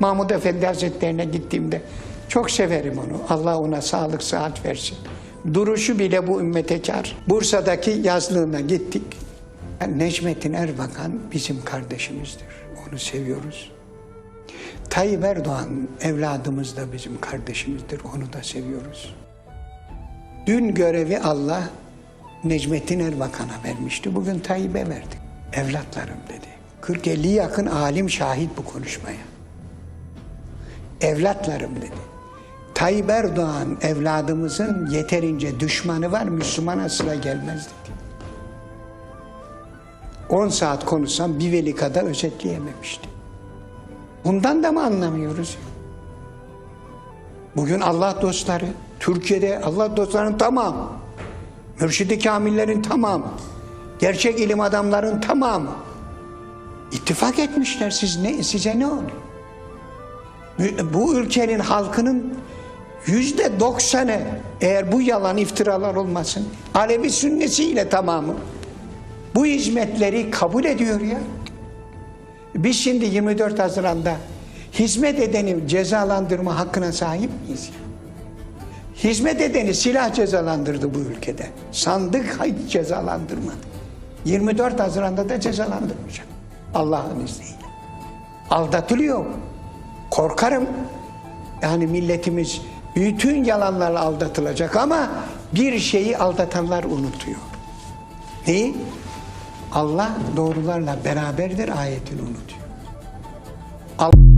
Mahmud Efendi Hazretlerine gittiğimde çok severim onu. Allah ona sağlık sıhhat versin. Duruşu bile bu ümmete kar. Bursa'daki yazlığına gittik. Necmettin Erbakan bizim kardeşimizdir. Onu seviyoruz. Tayyip Erdoğan evladımız da bizim kardeşimizdir. Onu da seviyoruz. Dün görevi Allah Necmettin Erbakan'a vermişti. Bugün Tayyip'e verdi. Evlatlarım dedi. 40-50 yakın alim şahit bu konuşmaya. Evlatlarım dedi. Tayyip Erdoğan evladımızın yeterince düşmanı var Müslümana sıra gelmez dedi. 10 saat konuşsam bir veli kadar özetleyememişti. Bundan da mı anlamıyoruz? Bugün Allah dostları, Türkiye'de Allah dostlarının tamam, mürşidi kamillerin tamam, gerçek ilim adamların tamamı ittifak etmişler. Siz ne, size ne oluyor? Bu ülkenin halkının yüzde doksanı eğer bu yalan iftiralar olmasın, Alevi sünnesiyle tamamı bu hizmetleri kabul ediyor ya. Biz şimdi 24 Haziran'da hizmet edeni cezalandırma hakkına sahip miyiz? Hizmet edeni silah cezalandırdı bu ülkede. Sandık hiç cezalandırmadı. 24 Haziran'da da cezalandırmayacak. Allah'ın izniyle. Aldatılıyor korkarım. Yani milletimiz bütün yalanlarla aldatılacak ama bir şeyi aldatanlar unutuyor. Neyi? Allah doğrularla beraberdir ayetini unutuyor. Allah